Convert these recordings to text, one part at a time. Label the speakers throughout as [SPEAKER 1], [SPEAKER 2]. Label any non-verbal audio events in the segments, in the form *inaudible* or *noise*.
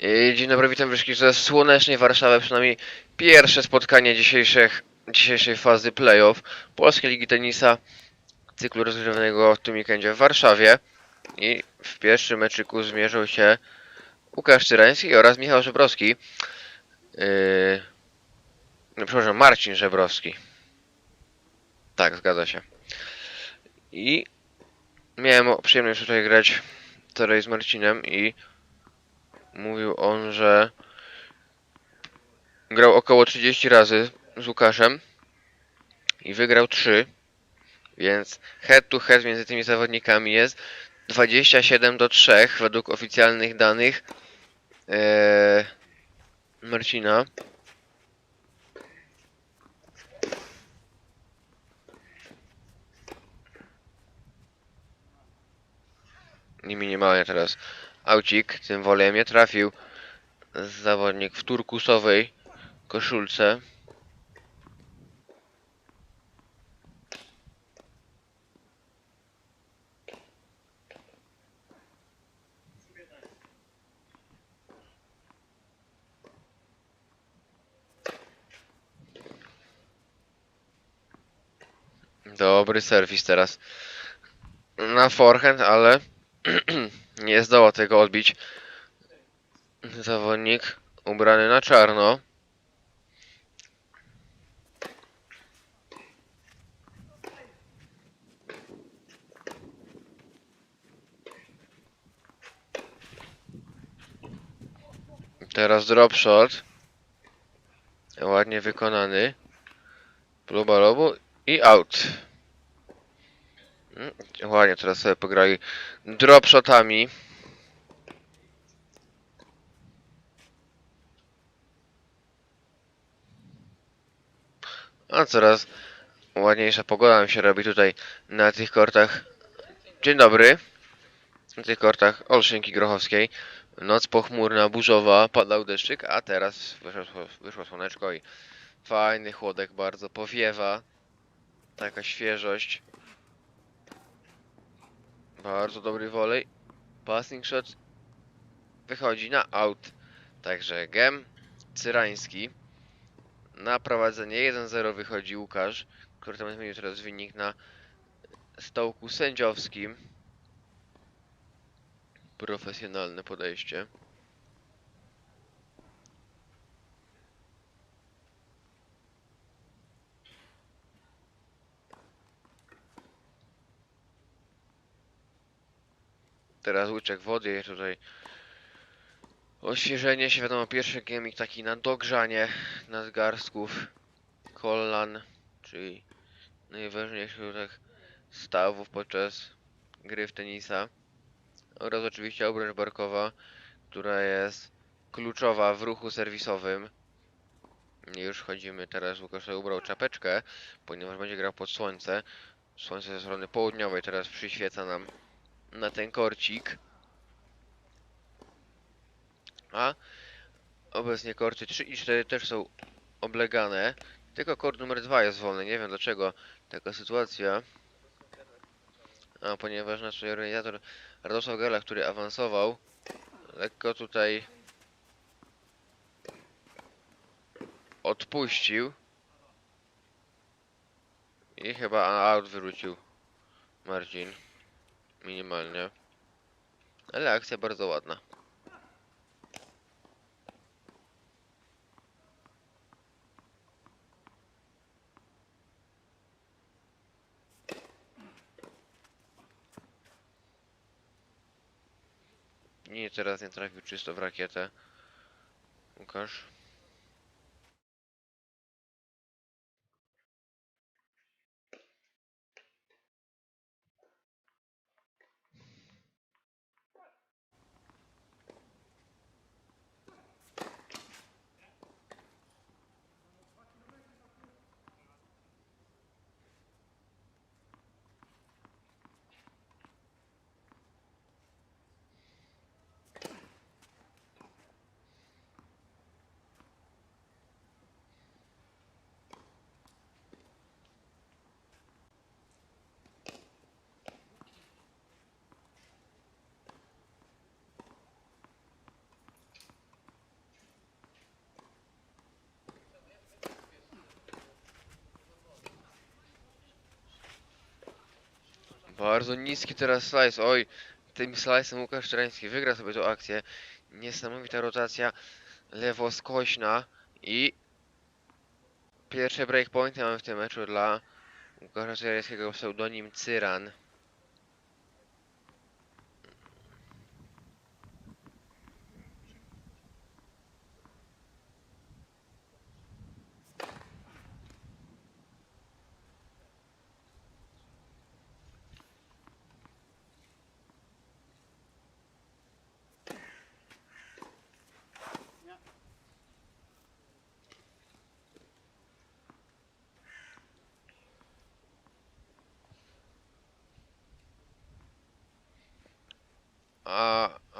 [SPEAKER 1] I Dzień dobry, witam wszystkich ze słonecznej Warszawy, przynajmniej pierwsze spotkanie dzisiejszych, dzisiejszej fazy playoff Polskiej Ligi Tenisa cyklu rozgrywanego w tym weekendzie w Warszawie. I w pierwszym meczyku zmierzył się Łukasz Cyrański oraz Michał Żebrowski. Yy... Przepraszam, Marcin Żebrowski. Tak, zgadza się. I miałem przyjemność tutaj grać wczoraj z Marcinem i mówił on, że grał około 30 razy z Łukaszem i wygrał 3, więc head to head między tymi zawodnikami jest 27 do 3 według oficjalnych danych eee, Marcina. I minimalnie teraz aucik tym wolem nie trafił zawodnik w turkusowej koszulce. Dobry serwis teraz na forehand, ale *clears throat* nie zdoła tego odbić zawodnik ubrany na czarno. Teraz drop shot. Ładnie wykonany. Próba lobu i out. Mm, Ładnie teraz sobie pograli drop shotami. A coraz ładniejsza pogoda nam się robi tutaj na tych kortach. Dzień dobry. Na tych kortach Olszynki Grochowskiej. Noc pochmurna, burzowa, padał deszczyk, a teraz wyszło, wyszło słoneczko i fajny chłodek bardzo powiewa. Taka świeżość. Bardzo dobry wolej. Passing shot wychodzi na out. Także gem Cyrański. Na prowadzenie 1-0 wychodzi Łukasz, który tam zmienił teraz wynik na stołku sędziowskim. Profesjonalne podejście. Teraz łyczek wody tutaj. Oświeżenie się, wiadomo, pierwszy gaming taki na dogrzanie nadgarstków, kolan, czyli najważniejszych tak stawów podczas gry w tenisa. Oraz oczywiście obręcz barkowa, która jest kluczowa w ruchu serwisowym. Już chodzimy teraz, Łukasz ubrał czapeczkę, ponieważ będzie grał pod słońce. Słońce ze strony południowej teraz przyświeca nam na ten korcik. A obecnie korty 3 i 4 też są oblegane. Tylko kord numer 2 jest wolny. Nie wiem dlaczego taka sytuacja. A ponieważ nasz organizator Radosław Gala, który awansował, lekko tutaj odpuścił. I chyba out wyrzucił Marcin. Minimalnie. Ale akcja bardzo ładna. Nie, teraz nie trafił czysto w rakietę. Łukasz. Bardzo niski teraz slice. Oj, tym slice'em Łukasz Szczerański wygra sobie tą akcję. Niesamowita rotacja lewoskośna i pierwsze breakpointy mamy w tym meczu dla Łukasza Szczerańskiego pseudonim Cyran.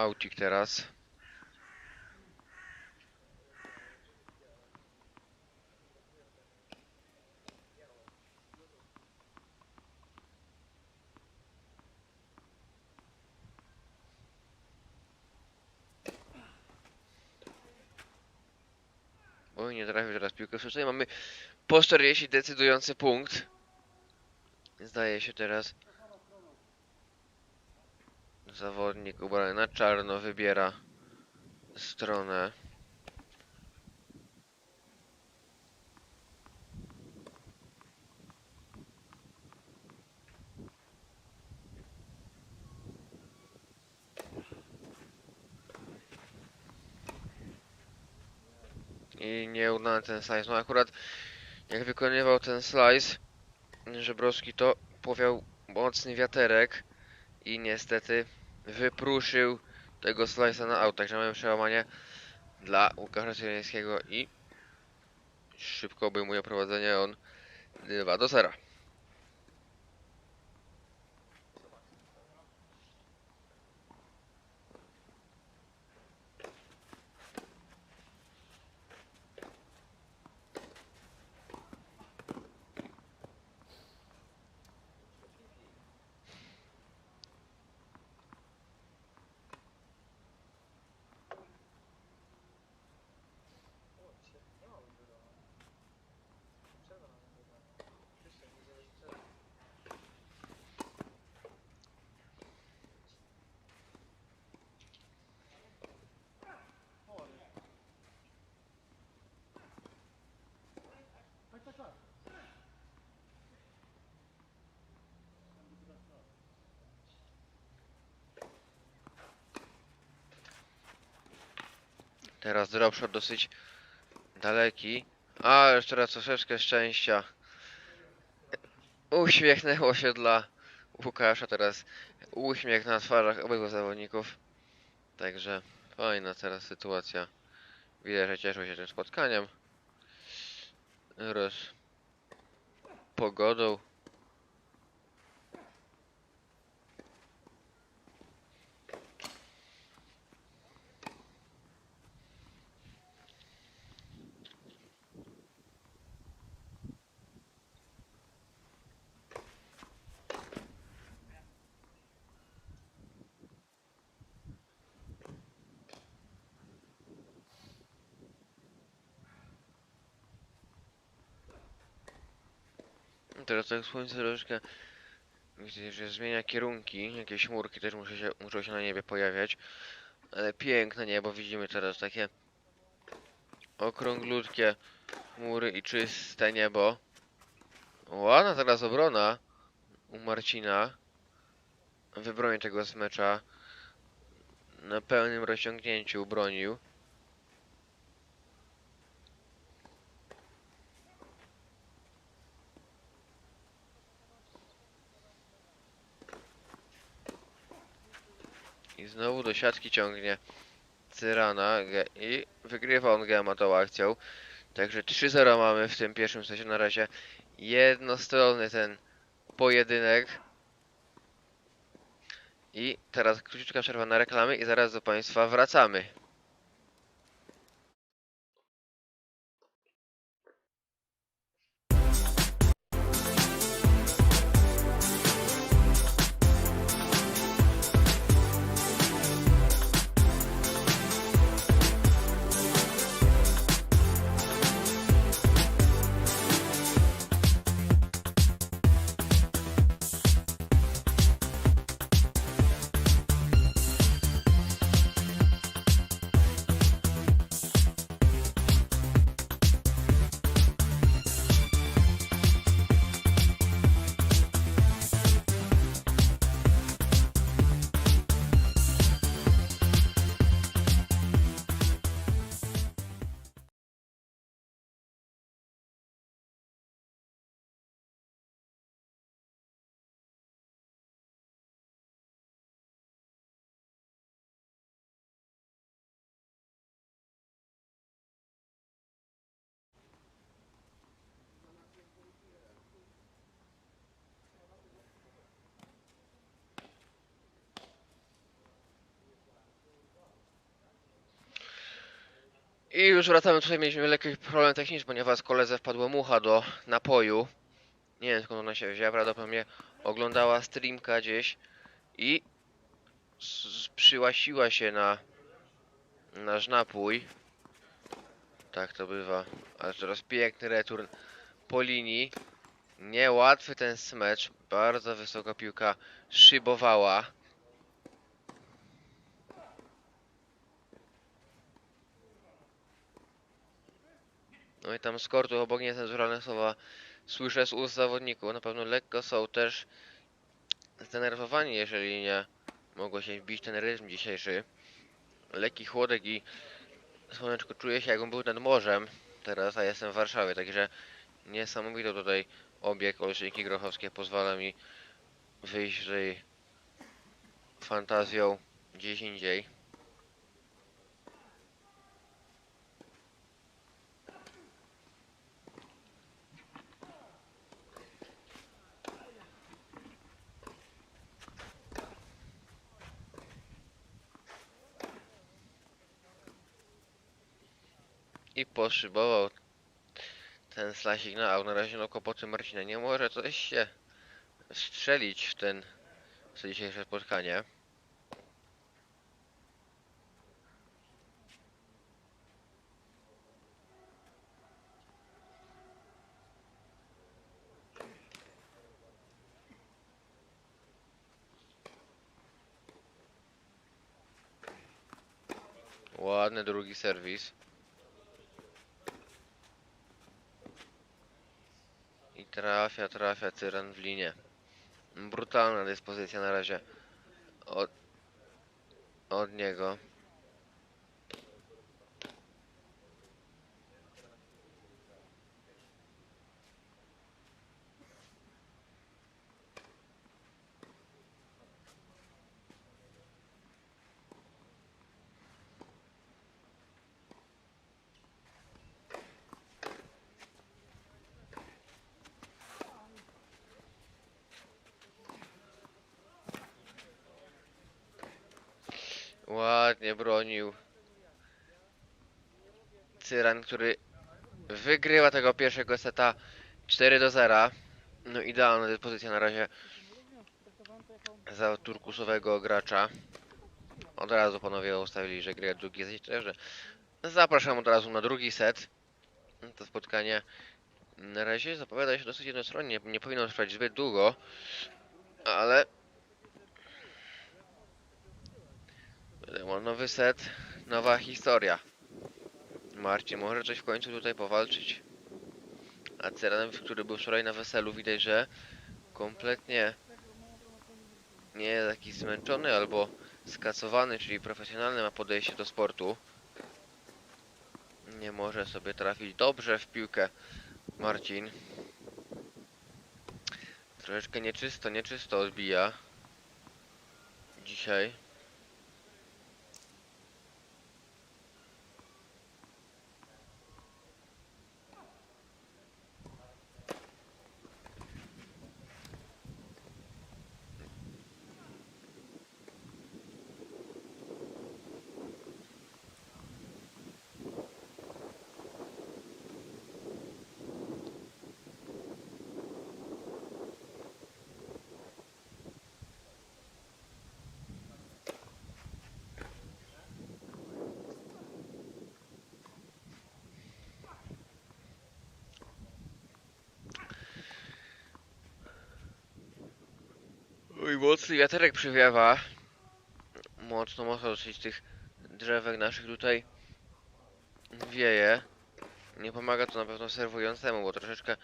[SPEAKER 1] A aucik teraz. Oj, nie trafił teraz piłkę. Tutaj mamy po 40 decydujący punkt. Zdaje się teraz. Zawodnik ubrany na czarno wybiera stronę. I nieudany ten slice. No akurat jak wykonywał ten slice, Żebrowski to powiał mocny wiaterek i niestety wypruszył tego slice'a na aut. Także mamy przełamanie dla Łukasza Cyriańskiego i szybko obejmuje prowadzenie on 2 do 0. Teraz dropshot dosyć daleki. A, jeszcze raz troszeczkę szczęścia. Uśmiechnęło się dla Łukasza teraz. Uśmiech na twarzach obydwu zawodników. Także fajna teraz sytuacja. Widać, że cieszą się tym spotkaniem. Roz pogodą. Teraz tak słońce troszkę widzę, że zmienia kierunki. Jakieś chmurki też muszą się, muszą się na niebie pojawiać. Ale piękne niebo widzimy teraz takie okrąglutkie chmury i czyste niebo. Ładna teraz obrona u Marcina. Wybronił tego smecza. Na pełnym rozciągnięciu bronił. Znowu do siatki ciągnie Cyrana i wygrywa on Gema tą akcją. Także 3-0 mamy w tym pierwszym secie na razie. Jednostronny ten pojedynek. I teraz króciutka przerwa na reklamy i zaraz do Państwa wracamy. I już wracamy, tutaj mieliśmy lekki problem techniczny, ponieważ koledze wpadła mucha do napoju. Nie wiem skąd ona się wzięła, prawdopodobnie oglądała streamka gdzieś i przyłasiła się na nasz napój. Tak to bywa. Ale teraz piękny return po linii. Niełatwy ten smecz. Bardzo wysoka piłka szybowała. No i tam z kortu obok niecenzuralne słowa słyszę z ust zawodników. Na pewno lekko są też zdenerwowani, jeżeli nie mogło się wbić ten rytm dzisiejszy. Lekki chłodek i słoneczko czuję się jakbym był nad morzem teraz, a jestem w Warszawie, także niesamowito tutaj obieg Olszynki Grochowskie pozwala mi wyjść tutaj fantazją gdzieś indziej. Poszybował ten slasik na aut. Na razie no kłopoty Marcina nie może coś się strzelić w ten w to dzisiejsze spotkanie. Ładny drugi serwis. I trafia, trafia tyran w linię. Brutalna dyspozycja na razie od, od niego. Ładnie bronił. Cyran, który wygrywa tego pierwszego seta 4 do 0. No idealna dyspozycja na razie za turkusowego gracza. Od razu panowie ustawili, że gra drugi set, także zapraszam od razu na drugi set. To spotkanie na razie zapowiada się dosyć jednostronnie, nie powinno trwać zbyt długo, ale nowy set, nowa historia. Marcin może coś w końcu tutaj powalczyć. A Ceran, który był wczoraj na weselu, widać, że kompletnie nie jest taki zmęczony albo skacowany, czyli profesjonalny ma podejście do sportu. Nie może sobie trafić dobrze w piłkę Marcin. Troszeczkę nieczysto, nieczysto odbija. Dzisiaj. Oj, mocny wiaterek przywiewa. Mocno, mocno dosyć tych drzewek naszych tutaj wieje. Nie pomaga to na pewno serwującemu, bo troszeczkę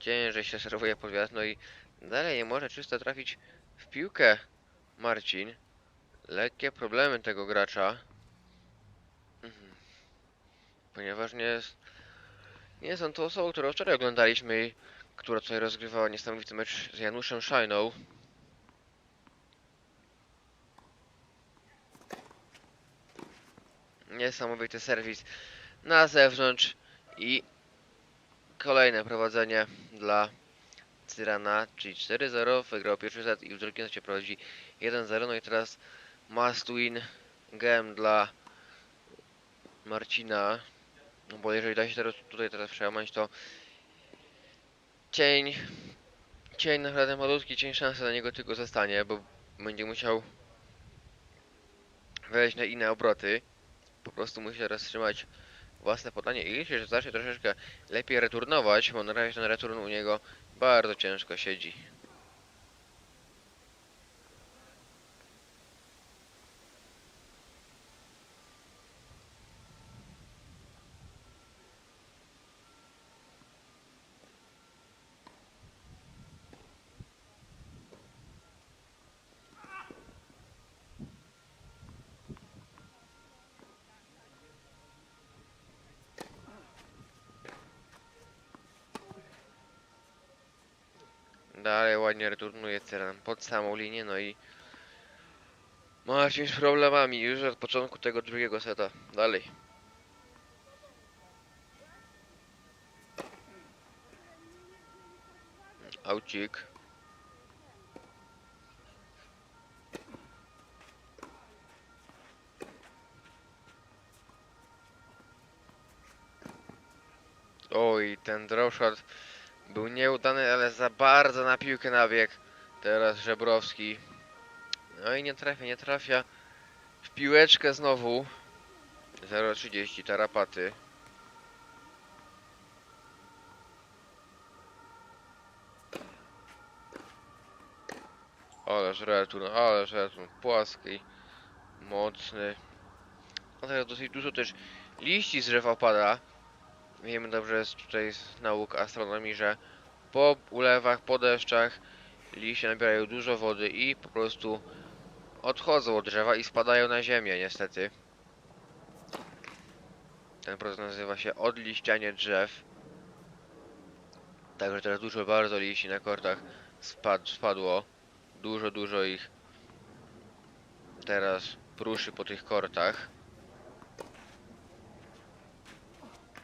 [SPEAKER 1] ciężej się serwuje pod wiatr. No i dalej nie może czysto trafić w piłkę Marcin. Lekkie problemy tego gracza. Mhm. Ponieważ nie jest... Nie są to osobą, którą wczoraj oglądaliśmy i która tutaj rozgrywała niesamowity mecz z Januszem Szajną. Niesamowity serwis na zewnątrz i kolejne prowadzenie dla Cyrana, czyli 4-0, wygrał pierwszy set i w drugim secie prowadzi 1-0, no i teraz must win game dla Marcina, No bo jeżeli da się teraz tutaj teraz przełamać, to cień, cień naprawdę malutki, cień szansy na niego tylko zostanie, bo będzie musiał wejść na inne obroty. Po prostu musi teraz trzymać własne podanie i liczy, że zacznie troszeczkę lepiej returnować, bo na razie ten return u niego bardzo ciężko siedzi. Dalej ładnie returnuje Ceran pod samą linię, no i Marcin z problemami już od początku tego drugiego seta. Dalej. Aucik. Oj, ten dropshot był nieudany, ale za bardzo na piłkę nabiegł. Teraz Żebrowski. No i nie trafia, nie trafia. W piłeczkę znowu. 0,30 tarapaty. Ależ return, ależ return. Płaski. Mocny. No teraz dosyć dużo też liści z drzewa pada. Wiemy dobrze z tutaj z nauk astronomii, że po ulewach, po deszczach liście nabierają dużo wody i po prostu odchodzą od drzewa i spadają na ziemię niestety. Ten proces nazywa się odliścianie drzew. Także teraz dużo bardzo liści na kortach spad, spadło. Dużo, dużo ich teraz pruszy po tych kortach.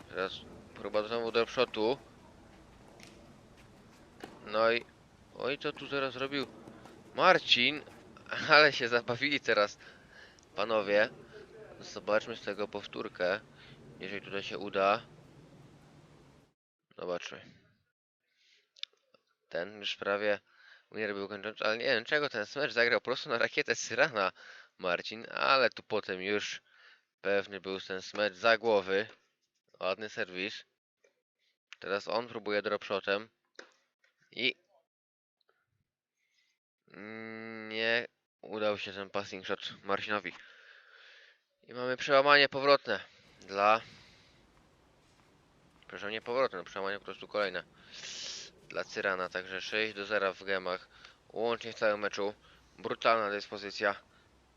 [SPEAKER 1] Teraz próba znowu dropshotu. No i... Oj, co tu teraz zrobił Marcin? *laughs* Ale się zabawili teraz panowie. Zobaczmy z tego powtórkę. Jeżeli tutaj się uda. Zobaczmy. Ten już prawie Unier był kończący, ale nie wiem czego ten smecz zagrał po prostu na rakietę Syrana Marcin, ale tu potem już pewny był ten smecz za głowy. Ładny serwis. Teraz on próbuje dropshotem. I... Nie udał się ten passing shot Marcinowi. I mamy przełamanie powrotne dla... Przepraszam, nie powrotne, no przełamanie po prostu kolejne. Dla Cyrana, także 6 do 0 w gemach. Łącznie w całym meczu. Brutalna dyspozycja.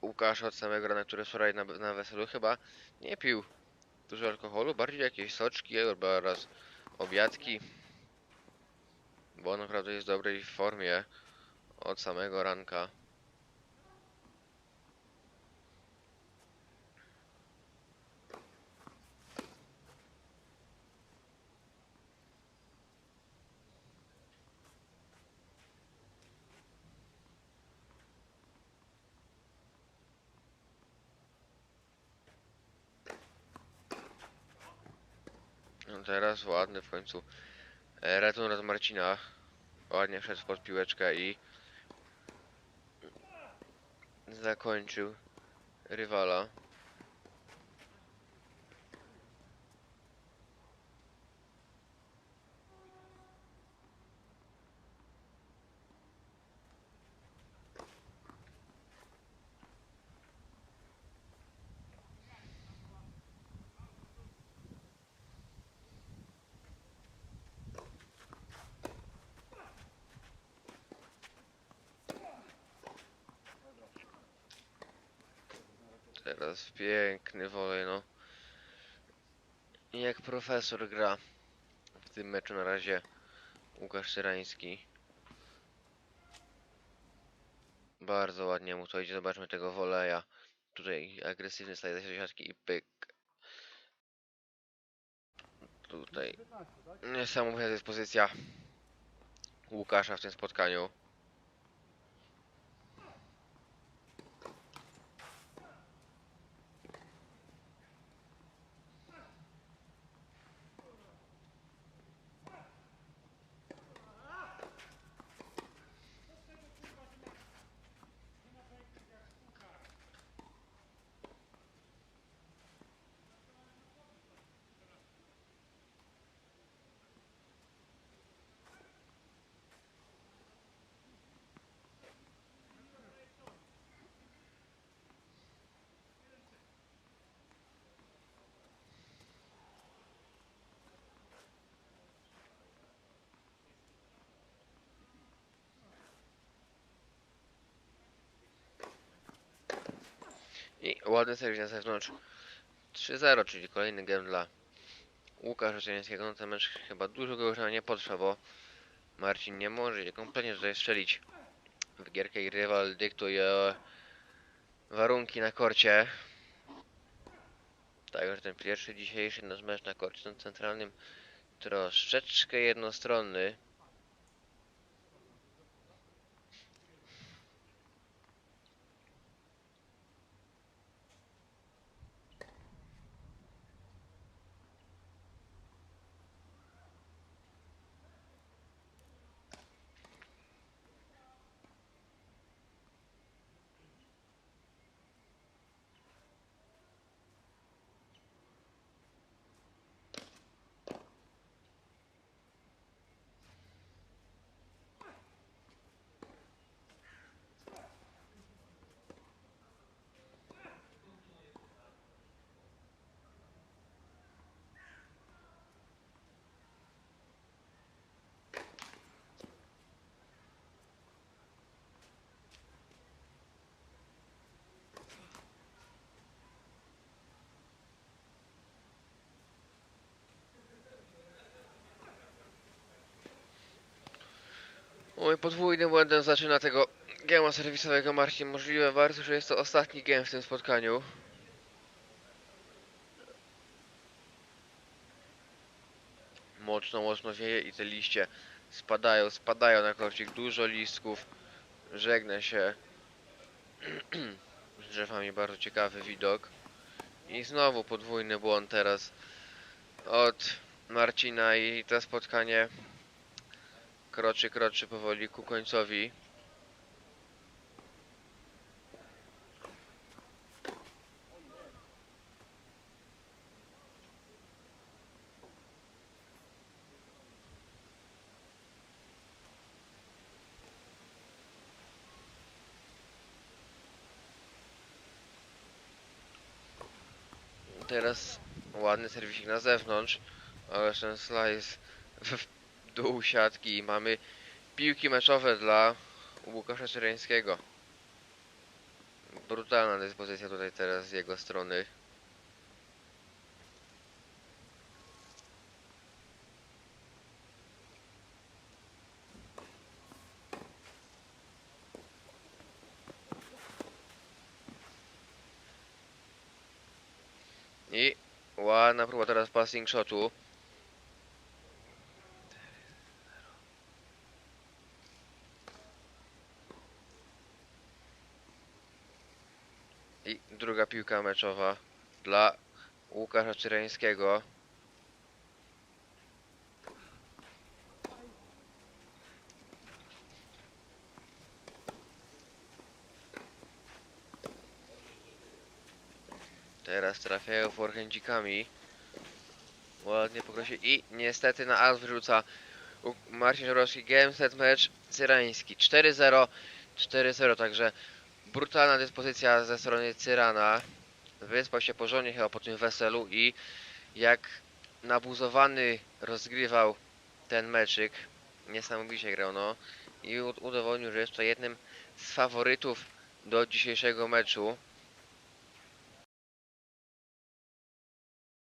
[SPEAKER 1] Łukasz od samego rana, który wczoraj na, na weselu chyba nie pił dużo alkoholu, bardziej jakieś soczki oraz obiadki. Bo on naprawdę jest w dobrej formie od samego ranka. No teraz ładny w końcu e, return od Marcina. Ładnie wszedł pod piłeczkę i zakończył rywala. Teraz piękny wolej, no. Jak profesor gra w tym meczu na razie Łukasz Syrański. Bardzo ładnie mu to idzie. Zobaczmy tego woleja. Tutaj agresywny slajd ze siatki i pyk. Tutaj niesamowita dyspozycja Łukasza w tym spotkaniu. I ładny serwis na zewnątrz. 3-0, czyli kolejny game dla Łukasza Czernieńskiego. No ten mecz chyba dużo go już nam nie potrwa, bo Marcin nie może się kompletnie tutaj strzelić w gierkę i rywal dyktuje warunki na korcie. Także ten pierwszy dzisiejszy nasz mecz na korcie centralnym troszeczkę jednostronny. Oj, podwójnym błędem zaczyna tego gema serwisowego Marcin. Możliwe bardzo, że jest to ostatni game w tym spotkaniu. Mocno, mocno wieje i te liście spadają, spadają na korcik. Dużo listków. Żegna się *clears throat* z drzewami. Bardzo ciekawy widok. I znowu podwójny błąd teraz od Marcina i to spotkanie kroczy, kroczy powoli ku końcowi. Teraz ładny serwisik na zewnątrz, ale ten slice dół siatki i mamy piłki meczowe dla Łukasza Czereńskiego. Brutalna dyspozycja tutaj teraz z jego strony. I ładna próba teraz passing shotu. I druga piłka meczowa dla Łukasza Czyreńskiego. Teraz trafiają forechędzikami. Ładnie pokrosi i niestety na as wyrzuca Marcin Żorowski. Game set mecz cyrański 4-0. 4-0, także brutalna dyspozycja ze strony Cyrana. Wyspał się porządnie chyba po tym weselu i jak nabuzowany rozgrywał ten meczyk. Niesamowicie grał, no. I udowodnił, że jest to jednym z faworytów do dzisiejszego meczu.